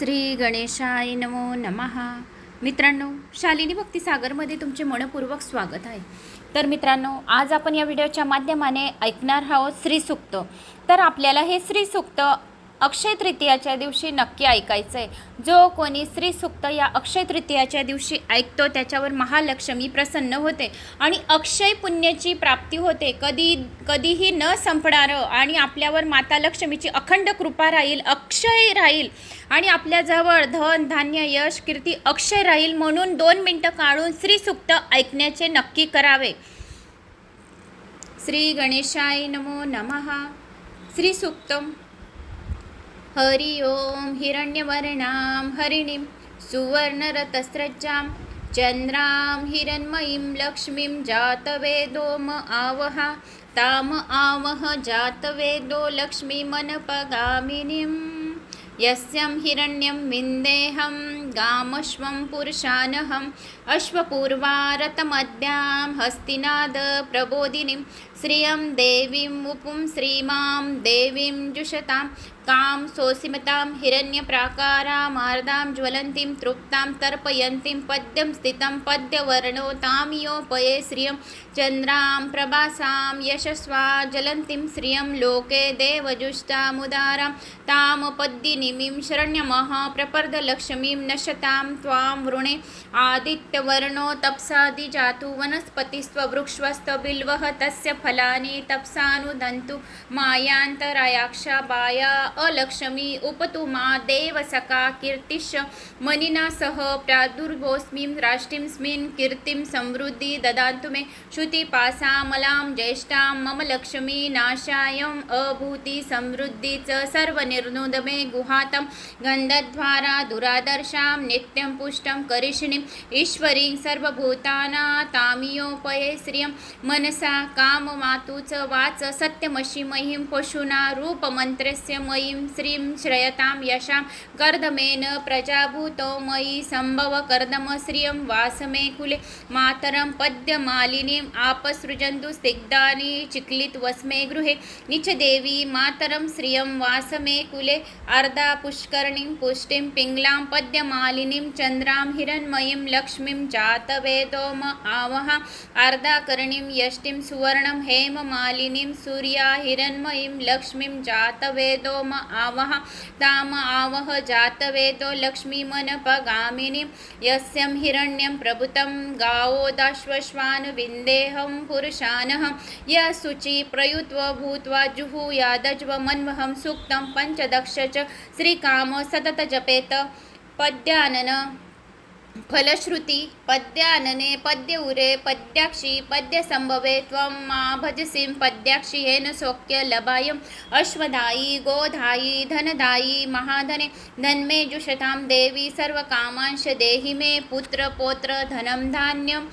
श्री गणेशाय नमो नमः. मित्रांनो शालिनी भक्तीसागरमध्ये तुमचे मनपूर्वक स्वागत आहे. तर मित्रांनो आज आपण या व्हिडिओच्या माध्यमाने ऐकणार आहोत श्रीसुक्त. तर आपल्याला हे श्रीसुक्त अक्षय तृतीयाच्या दिवशी नक्की ऐकायचं आहे जो कोणी श्रीसुक्त या अक्षय तृतीयाच्या दिवशी ऐकतो त्याच्यावर महालक्ष्मी प्रसन्न होते आणि अक्षय पुण्याची प्राप्ती होते. कधी कधीही न संपणारं आणि आपल्यावर माता लक्ष्मीची अखंड कृपा राहील अक्षय राहील आणि आपल्याजवळ धन धान्य यश कीर्ती अक्षय राहील म्हणून दोन मिनटं काढून श्रीसुक्त ऐकण्याचे नक्की करावे. श्री गणेशाय नमो नमः. श्रीसुक्तम हरि ओं हिरण्यवर्णां हरिणीं सुवर्णरतस्रज्जां चन्द्रां हिरण्मयीं लक्ष्मीं जातवेदोम आवहा ताम आवह जातवेदो लक्ष्मीमनपगामिनीं यस्यं हिरण्यं विन्देहं गामश्वं पुरुषानहम् अश्वपूर्वारतमद्यां हस्तिनादप्रबोधिनीं श्रियं देवीं उपुं श्रीमां देवीं जुषतां कां सोऽसिमतां हिरण्यप्राकारामार्दां ज्वलन्तीं तृप्तां तर्पयन्तीं पद्यं स्थितं पद्यवर्णो तां योपये श्रियं चन्द्रां प्रभासां यशस्वा ज्वलन्तीं श्रियं लोके देवजुष्टामुदारां तां पद्यनिमिं शरण्यमः प्रपर्दलक्ष्मीं नशतां त्वां वृणे आदित्यवर्णो तप्सादिजातु वनस्पतिस्त्ववृक्ष्वस्तबिल्वः तस्य फलानि तप्सानुदन्तु मायान्तरायाक्षा बाया अलक्ष्मी उपतु मा देवसका कीर्तिश मनिना सह प्रादुर्भोऽस्मिं राष्ट्रींस्मिन् कीर्तिं समृद्धि ददातु मे श्रुतिपासामलां ज्येष्ठां मम लक्ष्मी नाशायम् अभूति समृद्धि च सर्वनिर्नुदमे गुहातं गन्धद्वारा दुरादर्शा नित्यं पुष्टं करिष्णीम् ईश्वरीं सर्वभूताना तामियोपये श्रियं। मनसा काममातु च वाच सत्यमशिमयीं पशुना रूपमन्त्रस्य मयीं श्रीं श्रयतां यशां। कर्दमेन प्रजाभूतो मयि सम्भव कर्दम श्रियं वासमे कुले। मातरं पद्यमालिनीम् आपसृजन्तु स्निग्धानि चिक्लित वस्मे गृहे। निचदेवी मातरं श्रियं वासमे कुले। अर्धा पुष्करणीं पुष्टिं पिङ्गलां मालिनीं चन्द्रां हिरण्मयीं लक्ष्मीं जातवेदोम आवह अर्धाकर्णीं यष्टिं सुवर्णं हेममालिनीं सूर्या हिरण्मयीं लक्ष्मीं जातवेदोम आवह ताम आवह जातवेदो लक्ष्मीमनपगामिनीं यस्यं हिरण्यं प्रभुतं गावोदाश्वश्वान् विन्देहं पुरुषानः य शुचि प्रयुत्व भूत्वा जुहुयादज्वमन्वहं सूक्तं पञ्चदक्ष च श्रीकाम सतत जपेत। पद्यानन फलश्रुती पद्यानने पद्य उरे पद्याक्षी पद्यसंभवे त्वं मा भजसिं पद्याक्षी हेन सौख्य लभायम अश्वधायी गोधायी धनदायी महाधने धन्मे जुषतां देवी सर्वकामांश देहि मे पुत्र पौत्र धनं धान्यं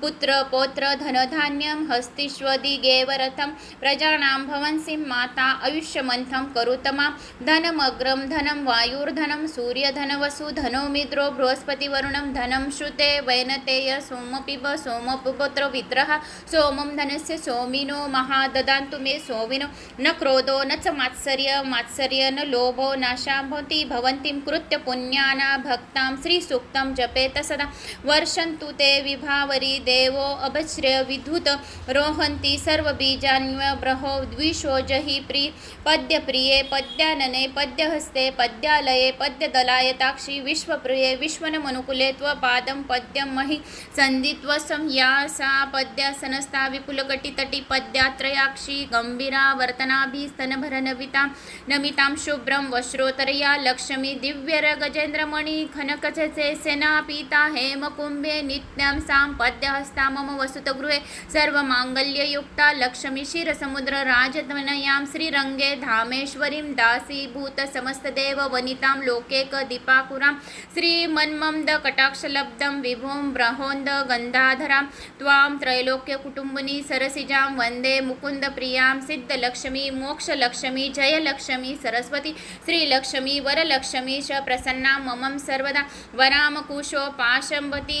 पुत्र पौत्र धनधान्यं हस्तिष्वदिगेवरथं प्रजानां भवंसिं माता आयुष्यमन्थं करुतमा धनमग्रं धनं वायुर्धनं सूर्यधनवसु धनो मित्रो बृहस्पतिवरुणं धनं श्रुते वैनतेय सोमपिब सोमपुपुत्र वित्रः सोमं धनस्य सोमिनो महाददान्तु मे सोमिनो न क्रोधो न च मात्सर्य मात्सर्य न लोभो नाशाभूति भवन्तीं कृत्य पुण्याना भक्तां श्रीसूक्तं जपेत सदा। वर्षन्तु ते विभावरी देवो अभश्रय विधुत रोहन्ति सर्वबीजान्यब्रहो द्विषोजहि प्रि पद्यप्रिये पद्यानने पद्यहस्ते पद्यालये पद्यदलायताक्षी विश्वप्रिये विश्वनमनुकुले त्वपादं पद्यं महि सन्धित्वसं या सा पद्यासनस्था विपुलकटितटी पद्यात्रयाक्षी गम्भीरा वर्तनाभिस्तनभरनवितां नमितां शुभ्रं वश्रोतरया लक्ष्मी दिव्यरगजेन्द्रमणि खनकचचे सेनापीता हेमकुम्भे नित्यां सां पद्यहस्ता मम वसुतगृहे सर्वमाङ्गल्ययुक्ता लक्ष्मी क्षीरसमुद्रराजतनयां श्रीरङ्गे धामेश्वरीं दासीभूत समस्तदेव वनितां लोकेक दीपाकुरां श्रीमन्मन्दकट कटाक्षलब्धं विभुं ब्रहोन्द गन्धाधरां त्वां त्रैलोक्यकुटुम्बिनी सरसिजां वन्दे मुकुन्दप्रियां सिद्धलक्ष्मी मोक्षलक्ष्मी जयलक्ष्मी सरस्वती श्रीलक्ष्मी वरलक्ष्मी च प्रसन्ना ममं सर्वदा। वरामकुशो पाशंबती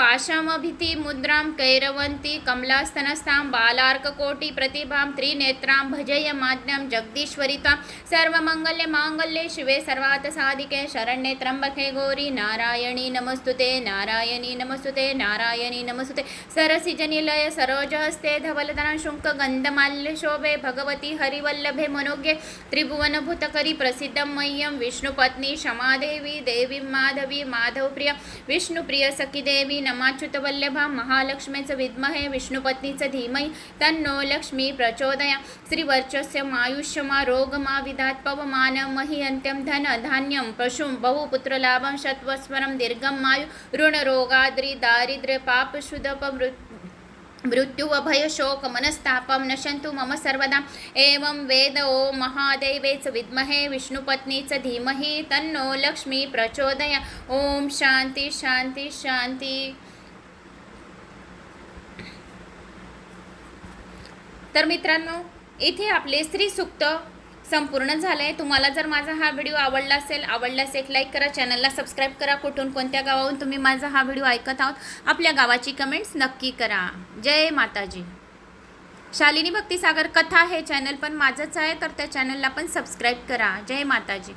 पाशमभितिमुद्रां कैरवन्ती कमलास्तनस्थां बालार्ककोटिप्रतिभां त्रिनेत्रां भजय माद्यं जगदीश्वरितां सर्वमङ्गल्यमाङ्गल्ये शिवे सर्वार्थसाधिके शरण्ये त्र्यम्बके गौरी नारायणी नमस्तुते नारायणी नमस्तुते नारायणी नमस्तुते। सरसिजनिलय सरोजहस्ते धवलधनं शुङ्क गन्धमाल्य शोभे भगवती हरिवल्लभे मनोज्ञे। त्रिभुवनभूतकरी प्रसिद्धं मह्यं विष्णुपत्नी क्षमादेवी देवी माधवी माधवप्रिय। विष्णुप्रिय सखीदेवी नमाच्युतवल्लभा महालक्ष्मीचं विद्महे विष्णुपत्नीचं धीमहि। तन्नो लक्ष्मी प्रचोदया। श्रीवर्चस्य मायुष्यमा रोगमा विधात्पवमान महि अन्त्यं धन धान्यं पशुं बहुपुत्रलाभं शत्वस्वरं दीर्घं आयु ऋणरोगाद्रि दारिद्र्य अभय मृत्युवभयशोक मनस्तापं नशन्तु मम सर्वदा एवं वेद ओ महादेवेच विद्महे विष्णुपत्नीच धीमहि तन्नो लक्ष्मी प्रचोदया ओम शांती शांती शांती तर मित्रांनो इथे आपले स्त्री सुक्त संपूर्ण झालं आहे तुम्हाला जर माझा हा व्हिडिओ आवडला असेल आवडल्यास एक लाईक करा चॅनलला सबस्क्राईब करा. कुठून कोणत्या गावाहून तुम्ही माझा हा व्हिडिओ ऐकत आहोत आपल्या गावाची कमेंट्स नक्की करा. जय माताजी. शालिनी भक्तिसागर कथा हे चॅनल पण माझंच आहे तर त्या चॅनलला पण सबस्क्राईब करा. जय माताजी.